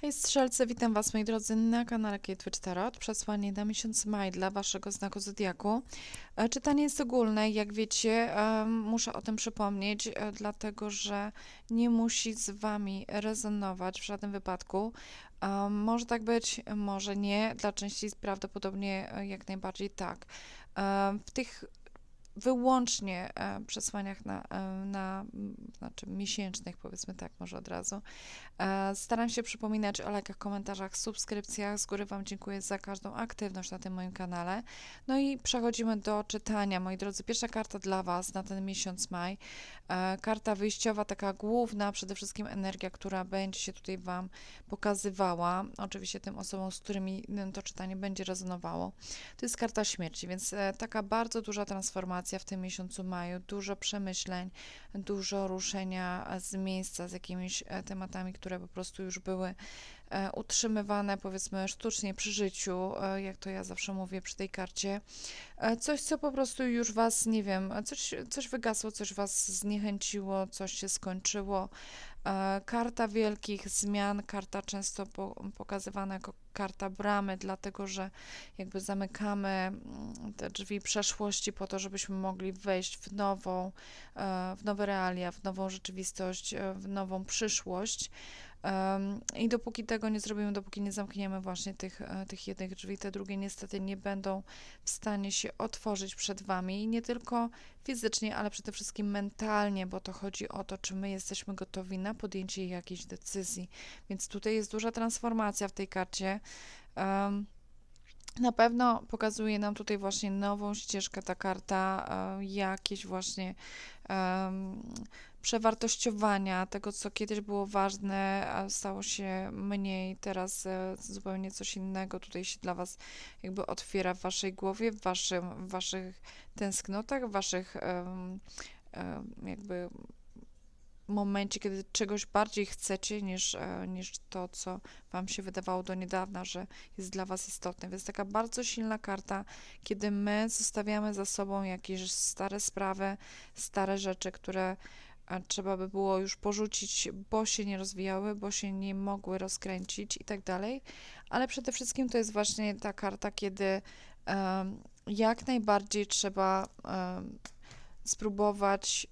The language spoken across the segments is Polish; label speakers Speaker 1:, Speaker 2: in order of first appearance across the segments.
Speaker 1: Hej strzelcy, witam Was moi drodzy na kanale Twitch Tarot. Przesłanie na miesiąc maj dla Waszego znaku Zodiaku. E, Czytanie jest ogólne, jak wiecie, e, muszę o tym przypomnieć, e, dlatego że nie musi z Wami rezonować w żadnym wypadku. Może tak być, może nie, dla części prawdopodobnie jak najbardziej tak. W tych wyłącznie przesłaniach na, na znaczy miesięcznych, powiedzmy tak, może od razu. E, Staram się przypominać o lajkach, komentarzach, subskrypcjach. Z góry Wam dziękuję za każdą aktywność na tym moim kanale. No i przechodzimy do czytania, moi drodzy. Pierwsza karta dla Was na ten miesiąc maj. E, Karta wyjściowa, taka główna, przede wszystkim energia, która będzie się tutaj Wam pokazywała. Oczywiście tym osobom, z którymi m, to czytanie będzie rezonowało. To jest karta śmierci, więc e, taka bardzo duża transformacja w tym miesiącu maju, dużo przemyśleń, dużo ruszenia z miejsca z jakimiś tematami, które po prostu już były e, utrzymywane, powiedzmy, sztucznie przy życiu, e, jak to ja zawsze mówię przy tej karcie. E, Coś, co po prostu już Was, nie wiem, coś, coś wygasło, coś Was zniechęciło, coś się skończyło. E, Karta wielkich zmian, karta często po, pokazywana jako karta bramy, dlatego że jakby zamykamy mm, te drzwi przeszłości po to, żebyśmy mogli wejść w nową, e, w nowe realia, w nową rzeczywistość, e, w nową przyszłość. I dopóki tego nie zrobimy, dopóki nie zamkniemy właśnie tych, e, tych jednych drzwi, te drugie niestety nie będą w stanie się otworzyć przed Wami. I nie tylko fizycznie, ale przede wszystkim mentalnie, bo to chodzi o to, czy my jesteśmy gotowi na podjęcie jakiejś decyzji. Więc tutaj jest duża transformacja w tej karcie. Em, na pewno pokazuje nam tutaj właśnie nową ścieżkę ta karta, e, jakieś właśnie em, przewartościowania tego, co kiedyś było ważne, a stało się mniej, teraz e, zupełnie coś innego tutaj się dla Was jakby otwiera w Waszej głowie, w, waszym, w Waszych tęsknotach, w Waszych jakby momencie, kiedy czegoś bardziej chcecie niż, e, niż to, co Wam się wydawało do niedawna, że jest dla Was istotne. Więc taka bardzo silna karta, kiedy my zostawiamy za sobą jakieś stare sprawy, stare rzeczy, które e, trzeba by było już porzucić, bo się nie rozwijały, bo się nie mogły rozkręcić i tak dalej. Ale przede wszystkim to jest właśnie ta karta, kiedy em, jak najbardziej trzeba em, spróbować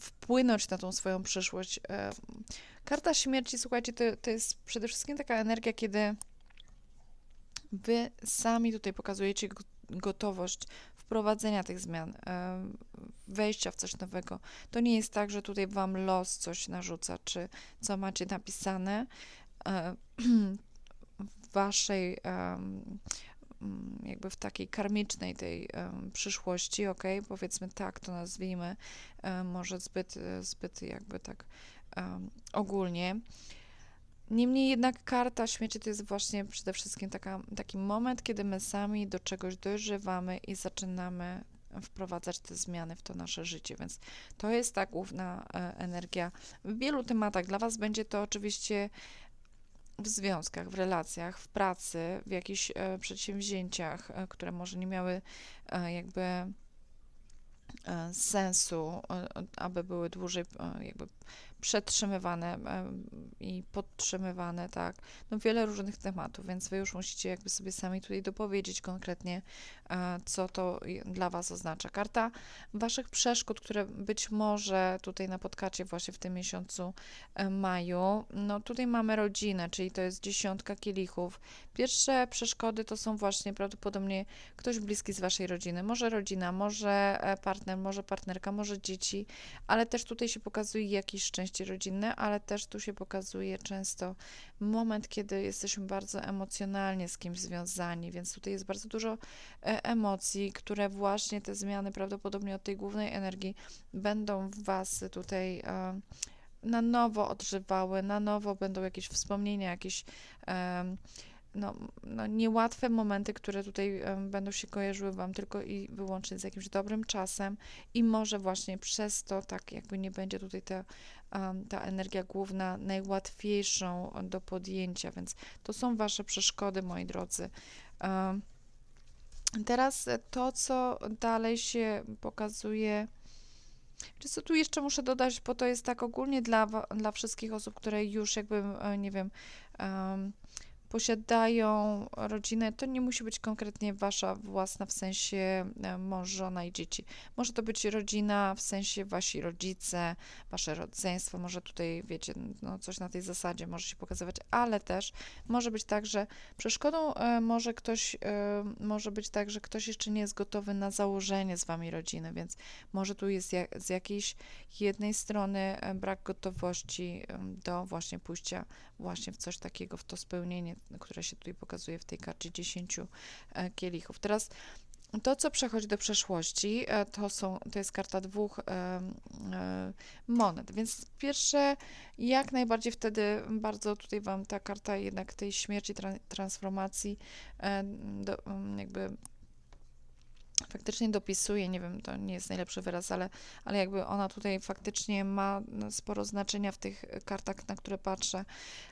Speaker 1: wpłynąć na tą swoją przyszłość. E, Karta śmierci, słuchajcie, to, to jest przede wszystkim taka energia, kiedy wy sami tutaj pokazujecie go- gotowość wprowadzenia tych zmian, e, wejścia w coś nowego. To nie jest tak, że tutaj wam los coś narzuca, czy co macie napisane e, w waszej em, mm, jakby w takiej karmicznej tej przyszłości, ok, powiedzmy tak, to nazwijmy, e, może zbyt, e, zbyt jakby tak ogólnie. Niemniej jednak karta śmierci to jest właśnie przede wszystkim taka, taki moment, kiedy my sami do czegoś dojrzewamy i zaczynamy wprowadzać te zmiany w to nasze życie, więc to jest ta główna e, energia w wielu tematach. Dla Was będzie to oczywiście w związkach, w relacjach, w pracy, w jakichś e, przedsięwzięciach, e, które może nie miały jakby sensu, aby były dłużej jakby przetrzymywane i podtrzymywane, tak. No wiele różnych tematów, więc wy już musicie jakby sobie sami tutaj dopowiedzieć konkretnie, e, co to dla was oznacza. Karta waszych przeszkód, które być może tutaj napotkacie właśnie w tym miesiącu e, maju. No tutaj mamy rodzinę, czyli to jest dziesiątka kielichów. Pierwsze przeszkody to są właśnie prawdopodobnie ktoś bliski z waszej rodziny. Może rodzina, może e, partner, może partnerka, może dzieci, ale też tutaj się pokazuje jakieś szczęście rodzinne, ale też tu się pokazuje często moment, kiedy jesteśmy bardzo emocjonalnie z kimś związani, więc tutaj jest bardzo dużo e, emocji, które właśnie te zmiany prawdopodobnie od tej głównej energii będą w was tutaj e, na nowo odżywały, na nowo będą jakieś wspomnienia, jakieś em, no, no, niełatwe momenty, które tutaj em, będą się kojarzyły Wam tylko i wyłącznie z jakimś dobrym czasem i może właśnie przez to tak jakby nie będzie tutaj ta, em, ta energia główna najłatwiejszą do podjęcia, więc to są Wasze przeszkody, moi drodzy. Teraz e, to, co dalej się pokazuje co tu jeszcze muszę dodać, bo to jest tak ogólnie dla, dla wszystkich osób, które już jakby, e, nie wiem, em, posiadają rodzinę, to nie musi być konkretnie wasza własna, w sensie e, mąż, żona i dzieci. Może to być rodzina, w sensie wasi rodzice, wasze rodzeństwo, może tutaj, wiecie, no coś na tej zasadzie może się pokazywać, ale też może być tak, że przeszkodą e, może ktoś, e, może być tak, że ktoś jeszcze nie jest gotowy na założenie z wami rodziny, więc może tu jest jak, z jakiejś jednej strony brak gotowości do właśnie pójścia właśnie w coś takiego, w to spełnienie, które się tutaj pokazuje w tej karcie 10 e, kielichów. Teraz to, co przechodzi do przeszłości, e, to, są, to jest karta dwóch em, e, monet. Więc pierwsze, jak najbardziej wtedy bardzo tutaj Wam ta karta jednak tej śmierci, tran- transformacji e, do, jakby faktycznie dopisuje, nie wiem, to nie jest najlepszy wyraz, ale, ale jakby ona tutaj faktycznie ma no, sporo znaczenia w tych kartach, na które patrzę.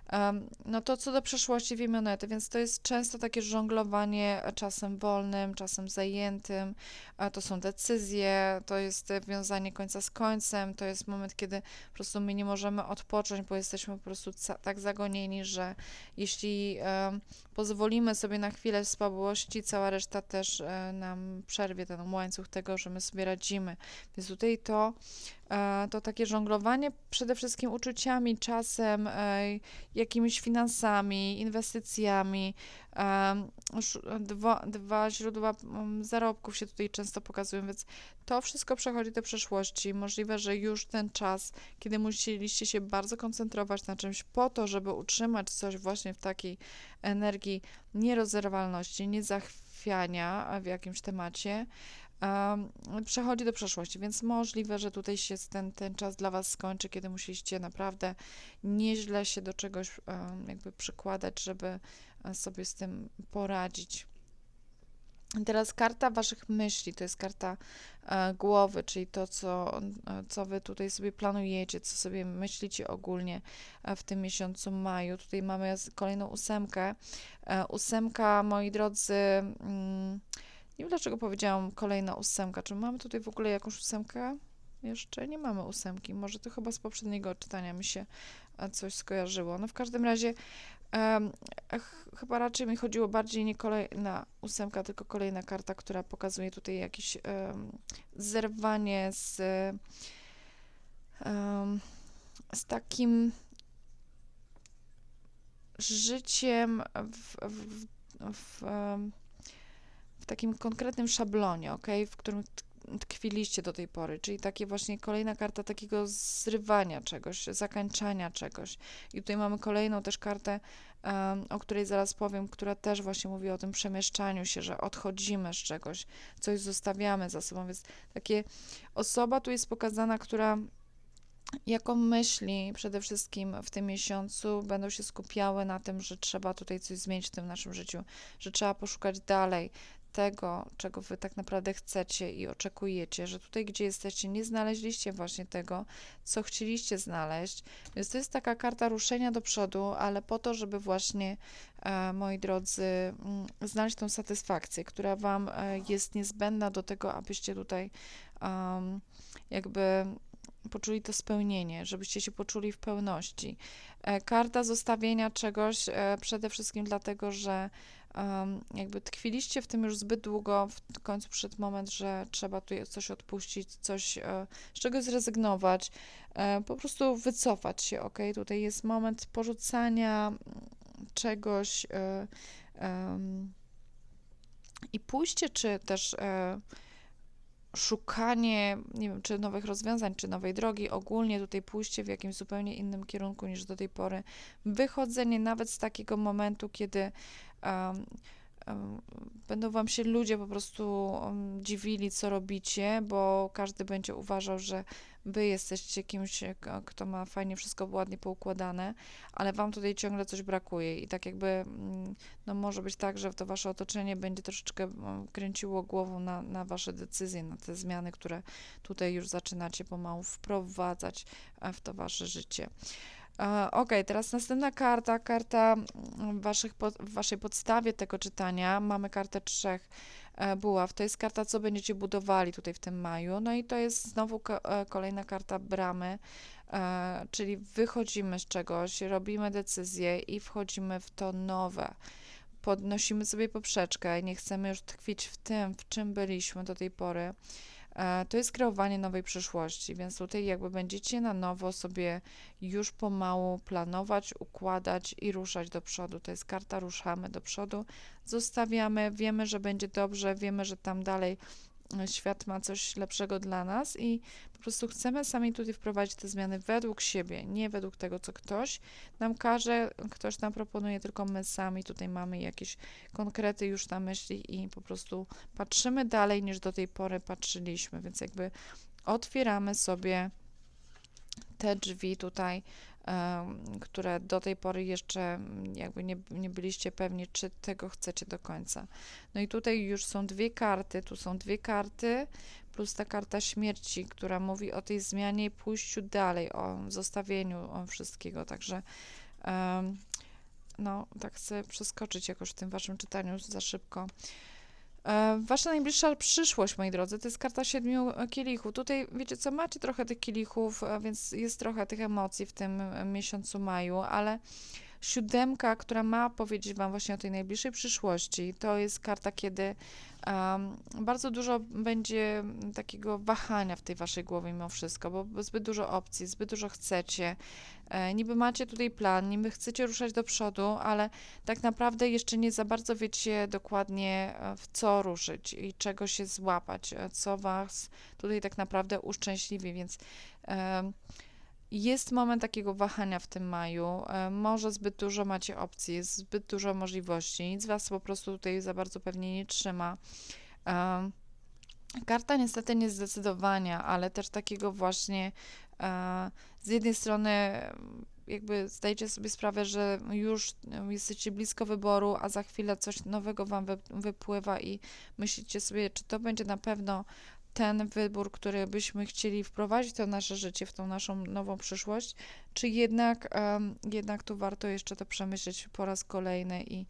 Speaker 1: Em, no to co do przeszłości dwie monety, więc to jest często takie żonglowanie czasem wolnym, czasem zajętym, a to są decyzje, to jest e, wiązanie końca z końcem, to jest moment, kiedy po prostu my nie możemy odpocząć, bo jesteśmy po prostu tak zagonieni, że jeśli em, pozwolimy sobie na chwilę słabości, cała reszta też e, nam przerwie ten łańcuch tego, że my sobie radzimy. Więc tutaj to, e, to takie żonglowanie przede wszystkim uczuciami, czasem, e, jakimiś finansami, inwestycjami. sz- Dwa, dwa źródła zarobków się tutaj często pokazują, więc to wszystko przechodzi do przeszłości. Możliwe, że już ten czas, kiedy musieliście się bardzo koncentrować na czymś po to, żeby utrzymać coś właśnie w takiej energii nierozerwalności, w jakimś temacie, em, przechodzi do przeszłości, więc możliwe, że tutaj się ten, ten czas dla Was skończy, kiedy musieliście naprawdę nieźle się do czegoś jakby przykładać, żeby e, sobie z tym poradzić. Teraz karta Waszych myśli, to jest karta e, głowy, czyli to, co, e, co Wy tutaj sobie planujecie, co sobie myślicie ogólnie e, w tym miesiącu maju. Tutaj mamy kolejną ósemkę. E, ósemka, moi drodzy, mm, nie wiem dlaczego powiedziałam kolejna ósemka. Czy mamy tutaj w ogóle jakąś ósemkę? Jeszcze nie mamy ósemki. Może to chyba z poprzedniego czytania mi się coś skojarzyło. No w każdym razie ch- chyba raczej mi chodziło bardziej nie kolejna ósemka, tylko kolejna karta, która pokazuje tutaj jakieś em, zerwanie z, em, z takim życiem w, w, w, em, w takim konkretnym szablonie, ok, w którym tkwiliście do tej pory, czyli takie właśnie kolejna karta takiego zrywania czegoś, zakańczania czegoś. I tutaj mamy kolejną też kartę, em, o której zaraz powiem, która też właśnie mówi o tym przemieszczaniu się, że odchodzimy z czegoś, coś zostawiamy za sobą, więc takie osoba tu jest pokazana, która jako myśli przede wszystkim w tym miesiącu będą się skupiały na tym, że trzeba tutaj coś zmienić w tym naszym życiu, że trzeba poszukać dalej tego, czego wy tak naprawdę chcecie i oczekujecie, że tutaj, gdzie jesteście, nie znaleźliście właśnie tego, co chcieliście znaleźć. Więc to jest taka karta ruszenia do przodu, ale po to, żeby właśnie, e, moi drodzy, mm, znaleźć tą satysfakcję, która wam e, jest niezbędna do tego, abyście tutaj jakby poczuli to spełnienie, żebyście się poczuli w pełności. E, Karta zostawienia czegoś przede wszystkim dlatego, że em, jakby tkwiliście w tym już zbyt długo, w końcu przyszedł moment, że trzeba tu coś odpuścić, coś, e, z czego zrezygnować, e, po prostu wycofać się, ok? Tutaj jest moment porzucania mm, czegoś em, i pójście, czy też szukanie, nie wiem, czy nowych rozwiązań, czy nowej drogi, ogólnie tutaj pójście w jakimś zupełnie innym kierunku niż do tej pory, wychodzenie nawet z takiego momentu, kiedy um, będą wam się ludzie po prostu dziwili, co robicie, bo każdy będzie uważał, że wy jesteście kimś, k- kto ma fajnie wszystko ładnie poukładane, ale wam tutaj ciągle coś brakuje i tak jakby mm, no może być tak, że to wasze otoczenie będzie troszeczkę kręciło głową na, na wasze decyzje, na te zmiany, które tutaj już zaczynacie pomału wprowadzać e, w to wasze życie. Ok, teraz następna karta, karta mm, waszych, w waszej podstawie tego czytania. Mamy kartę trzech e, buław. To jest karta, co będziecie budowali tutaj w tym maju. No i to jest znowu e, kolejna karta bramy, e, czyli wychodzimy z czegoś, robimy decyzję i wchodzimy w to nowe. Podnosimy sobie poprzeczkę i nie chcemy już tkwić w tym, w czym byliśmy do tej pory. E, To jest kreowanie nowej przyszłości, więc tutaj jakby będziecie na nowo sobie już pomału planować, układać i ruszać do przodu. To jest karta ruszamy do przodu, zostawiamy, wiemy, że będzie dobrze, wiemy, że tam dalej świat ma coś lepszego dla nas i po prostu chcemy sami tutaj wprowadzić te zmiany według siebie, nie według tego, co ktoś nam każe, ktoś nam proponuje, tylko my sami tutaj mamy jakieś konkrety już na myśli i po prostu patrzymy dalej niż do tej pory patrzyliśmy, więc jakby otwieramy sobie te drzwi tutaj, które do tej pory jeszcze mm, jakby nie, nie byliście pewni, czy tego chcecie do końca. No i tutaj już są dwie karty, tu są dwie karty, plus ta karta śmierci, która mówi o tej zmianie i pójściu dalej, o zostawieniu wszystkiego, także no, tak chcę przeskoczyć jakoś w tym waszym czytaniu za szybko. E, Wasza najbliższa przyszłość, moi drodzy, to jest karta siedmiu e, kielichów. Tutaj, wiecie co, macie trochę tych kielichów, e, więc jest trochę tych emocji w tym miesiącu maju, ale siódemka, która ma powiedzieć Wam właśnie o tej najbliższej przyszłości, to jest karta, kiedy em, bardzo dużo będzie takiego wahania w tej Waszej głowie mimo wszystko, bo zbyt dużo opcji, zbyt dużo chcecie. E, niby macie tutaj plan, niby chcecie ruszać do przodu, ale tak naprawdę jeszcze nie za bardzo wiecie dokładnie e, w co ruszyć i czego się złapać, e, co was tutaj tak naprawdę uszczęśliwi, więc em, jest moment takiego wahania w tym maju. E, Może zbyt dużo macie opcji, jest zbyt dużo możliwości, nic was po prostu tutaj za bardzo pewnie nie trzyma. Em, Karta niestety nie zdecydowania, ale też takiego właśnie e, z jednej strony jakby zdajcie sobie sprawę, że już jesteście blisko wyboru, a za chwilę coś nowego wam wy, wypływa i myślicie sobie, czy to będzie na pewno ten wybór, który byśmy chcieli wprowadzić to nasze życie, w tą naszą nową przyszłość, czy jednak, em, jednak tu warto jeszcze to przemyśleć po raz kolejny i,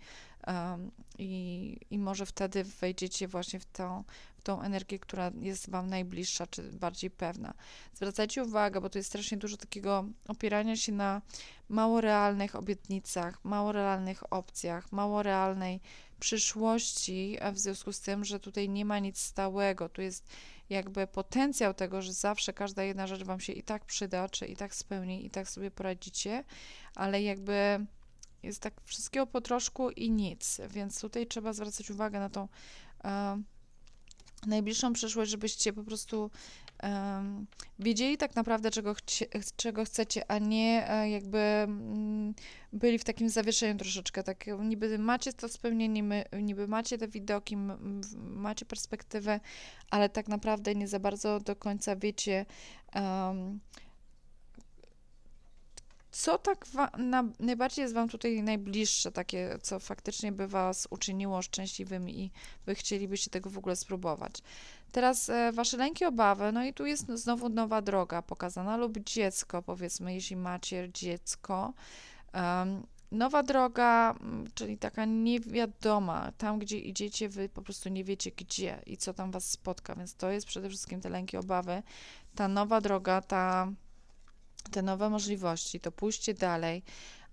Speaker 1: em, i, i może wtedy wejdziecie właśnie w tą, w tą energię, która jest Wam najbliższa, czy bardziej pewna. Zwracajcie uwagę, bo tu jest strasznie dużo takiego opierania się na mało realnych obietnicach, mało realnych opcjach, mało realnej przyszłości, a w związku z tym, że tutaj nie ma nic stałego. Tu jest jakby potencjał tego, że zawsze każda jedna rzecz Wam się i tak przyda, czy i tak spełni, i tak sobie poradzicie, ale jakby jest tak wszystkiego po troszku i nic, więc tutaj trzeba zwracać uwagę na tą e, najbliższą przyszłość, żebyście po prostu em, wiedzieli tak naprawdę, czego, chcie, czego chcecie, a nie e, jakby mm, byli w takim zawieszeniu troszeczkę. Tak niby macie to spełnienie, my, niby macie te widoki, m, macie perspektywę, ale tak naprawdę nie za bardzo do końca wiecie, em, co tak na, najbardziej jest Wam tutaj najbliższe, takie, co faktycznie by Was uczyniło szczęśliwymi i Wy chcielibyście tego w ogóle spróbować. Teraz e, Wasze lęki, obawy, no i tu jest znowu nowa droga pokazana, lub dziecko, powiedzmy, jeśli macie dziecko. Em, nowa droga, mm, czyli taka niewiadoma, tam gdzie idziecie, Wy po prostu nie wiecie gdzie i co tam Was spotka, więc to jest przede wszystkim te lęki, obawy. Ta nowa droga, ta te nowe możliwości, to pójście dalej,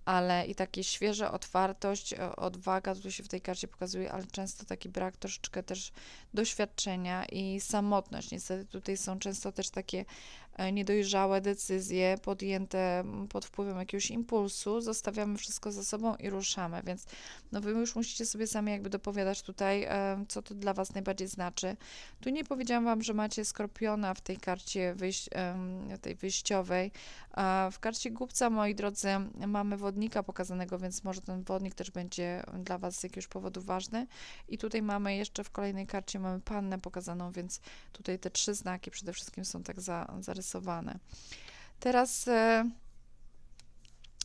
Speaker 1: ale i takie świeże otwartość, e, odwaga, tu się w tej karcie pokazuje, ale często taki brak troszeczkę też doświadczenia i samotność. Niestety tutaj są często też takie e, niedojrzałe decyzje podjęte pod wpływem jakiegoś impulsu, zostawiamy wszystko za sobą i ruszamy, więc no wy już musicie sobie sami jakby dopowiadać tutaj, e, co to dla was najbardziej znaczy. Tu nie powiedziałam wam, że macie skorpiona w tej karcie wyjś, tej wyjściowej, w karcie głupca, moi drodzy, mamy wodnika pokazanego, więc może ten wodnik też będzie dla Was z jakiegoś powodu ważny. I tutaj mamy jeszcze w kolejnej karcie mamy pannę pokazaną, więc tutaj te trzy znaki przede wszystkim są tak za, zarysowane. Teraz e,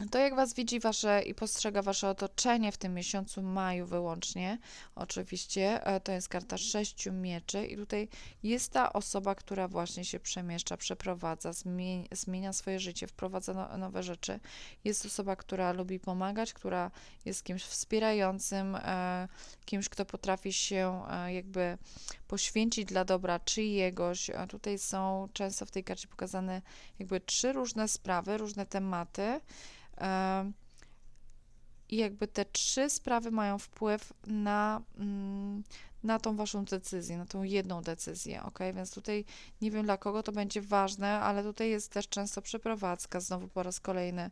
Speaker 1: to jak Was widzi wasze i postrzega Wasze otoczenie w tym miesiącu maju wyłącznie, oczywiście, e, to jest karta sześciu mieczy i tutaj jest ta osoba, która właśnie się przemieszcza, przeprowadza, zmienia, zmienia swoje życie, wprowadza no, nowe rzeczy. Jest osoba, która lubi pomagać, która jest kimś wspierającym, e, kimś, kto potrafi się e, jakby poświęcić dla dobra czyjegoś. Tutaj są często w tej karcie pokazane jakby trzy różne sprawy, różne tematy. I jakby te trzy sprawy mają wpływ na, mm, na tą waszą decyzję, na tą jedną decyzję, ok? Więc tutaj nie wiem dla kogo to będzie ważne, ale tutaj jest też często przeprowadzka, znowu po raz kolejny,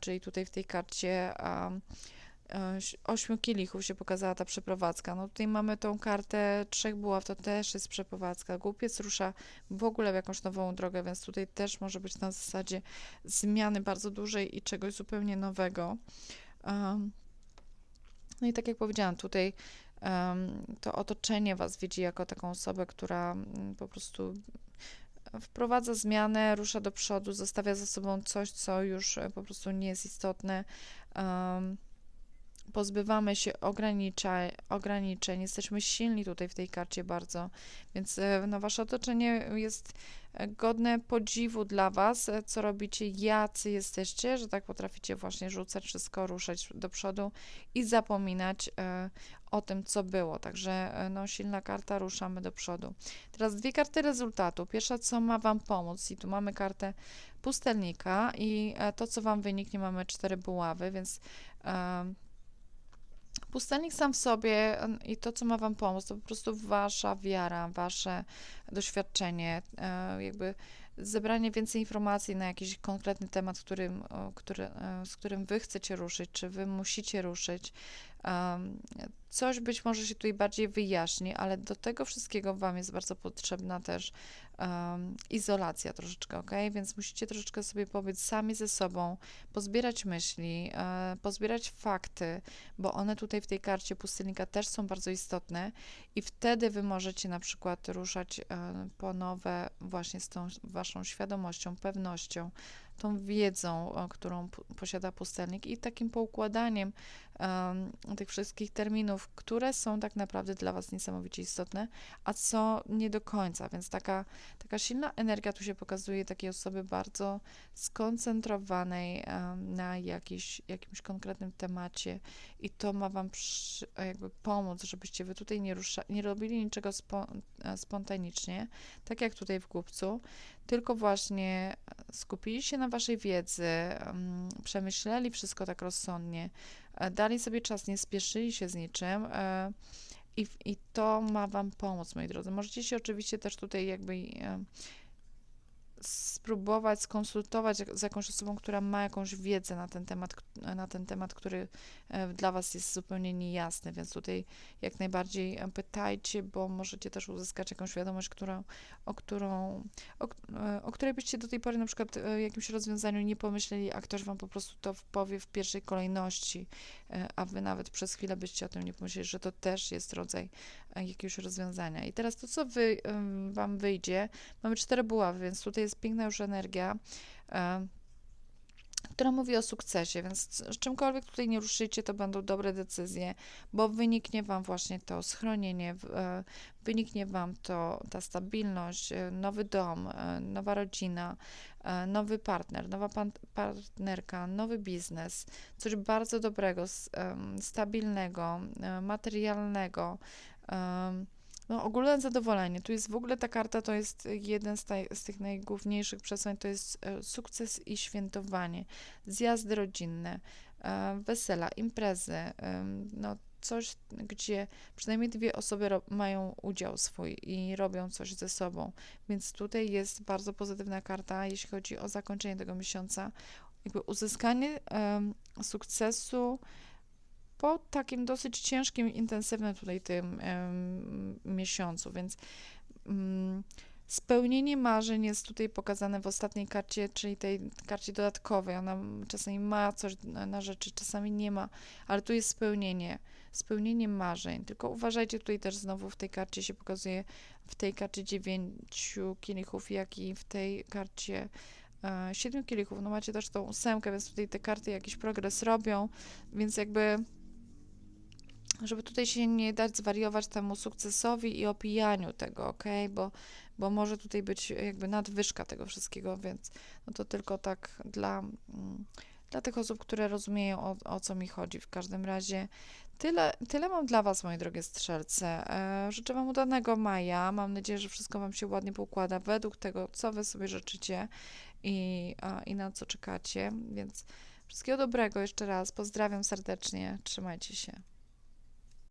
Speaker 1: czyli tutaj w tej karcie um, ośmiu kielichów się pokazała ta przeprowadzka. No tutaj mamy tą kartę trzech buław, to też jest przeprowadzka. Głupiec rusza w ogóle w jakąś nową drogę, więc tutaj też może być na zasadzie zmiany bardzo dużej i czegoś zupełnie nowego. No i tak jak powiedziałam, tutaj to otoczenie Was widzi jako taką osobę, która um, po prostu wprowadza zmianę, rusza do przodu, zostawia za sobą coś, co już e, po prostu nie jest istotne. Pozbywamy się ograniczeń, jesteśmy silni tutaj w tej karcie bardzo, więc e, no, wasze otoczenie jest e, godne podziwu dla was, e, co robicie, jacy jesteście, że tak potraficie właśnie rzucać wszystko, ruszać do przodu i zapominać o tym, co było. Także no, silna karta, ruszamy do przodu. Teraz dwie karty rezultatu. Pierwsza, co ma Wam pomóc, i tu mamy kartę pustelnika, i to, co Wam wyniknie, mamy cztery buławy, więc Pustelnik sam w sobie i to, co ma Wam pomóc, to po prostu Wasza wiara, Wasze doświadczenie, e, jakby zebranie więcej informacji na jakiś konkretny temat, którym, który, e, z którym Wy chcecie ruszyć, czy Wy musicie ruszyć. Coś być może się tutaj bardziej wyjaśni, ale do tego wszystkiego Wam jest bardzo potrzebna też um, izolacja troszeczkę, ok? Więc musicie troszeczkę sobie pobyć sami ze sobą, pozbierać myśli, e, pozbierać fakty, bo one tutaj w tej karcie pustelnika też są bardzo istotne i wtedy Wy możecie na przykład ruszać e, po nowe właśnie z tą Waszą świadomością, pewnością, tą wiedzą, którą posiada pustelnik i takim poukładaniem um, tych wszystkich terminów, które są tak naprawdę dla Was niesamowicie istotne, a co nie do końca, więc taka, taka silna energia tu się pokazuje takiej osoby bardzo skoncentrowanej um, na jakiś, jakimś konkretnym temacie i to ma Wam przy, jakby pomóc, żebyście Wy tutaj nie, rusza, nie robili niczego spo, e, spontanicznie, tak jak tutaj w głupcu, tylko właśnie skupili się na Waszej wiedzy, przemyśleli wszystko tak rozsądnie, E, dali sobie czas, nie spieszyli się z niczym. E, I, I to ma Wam pomóc, moi drodzy. Możecie się oczywiście też tutaj jakby spróbować skonsultować z jakąś osobą, która ma jakąś wiedzę na ten temat, na ten temat, który e, dla Was jest zupełnie niejasny, więc tutaj jak najbardziej e, pytajcie, bo możecie też uzyskać jakąś wiadomość, którą, o, którą, o, e, o której byście do tej pory na przykład jakimś rozwiązaniu nie pomyśleli, a ktoś Wam po prostu to powie w pierwszej kolejności, a Wy nawet przez chwilę byście o tym nie pomyśleli, że to też jest rodzaj jakiegoś rozwiązania. I teraz to, co wy, Wam wyjdzie, mamy cztery buławy, więc tutaj jest piękna już energia, która mówi o sukcesie, więc czymkolwiek tutaj nie ruszycie, to będą dobre decyzje, bo wyniknie Wam właśnie to schronienie, e, wyniknie Wam to ta stabilność, e, nowy dom, e, nowa rodzina, nowy partner, nowa partnerka, nowy biznes, coś bardzo dobrego, stabilnego, materialnego, no, ogólne zadowolenie. Tu jest w ogóle ta karta, to jest jeden z, taj, z tych najgłówniejszych przesłań, to jest e, sukces i świętowanie, zjazdy rodzinne, wesela, imprezy, e, no coś, gdzie przynajmniej dwie osoby mają udział swój i robią coś ze sobą. Więc tutaj jest bardzo pozytywna karta, jeśli chodzi o zakończenie tego miesiąca. Jakby uzyskanie sukcesu, po takim dosyć ciężkim, intensywnym tutaj tym miesiącu, więc mm, spełnienie marzeń jest tutaj pokazane w ostatniej karcie, czyli tej karcie dodatkowej. Ona czasami ma coś na rzeczy, czasami nie ma, ale tu jest spełnienie, spełnienie marzeń. Tylko uważajcie, tutaj też znowu w tej karcie się pokazuje, w tej karcie dziewięciu kielichów, jak i w tej karcie e, siedmiu kielichów, no macie też tą ósemkę, więc tutaj te karty jakiś progres robią, więc jakby żeby tutaj się nie dać zwariować temu sukcesowi i opijaniu tego, ok? Bo, bo może tutaj być jakby nadwyżka tego wszystkiego, więc no to tylko tak dla, mm, dla tych osób, które rozumieją o, o co mi chodzi. W każdym razie tyle, tyle mam dla Was, moje drogie strzelce. E, życzę Wam udanego maja. Mam nadzieję, że wszystko Wam się ładnie poukłada według tego, co Wy sobie życzycie i, i na co czekacie. Więc wszystkiego dobrego jeszcze raz. Pozdrawiam serdecznie. Trzymajcie się.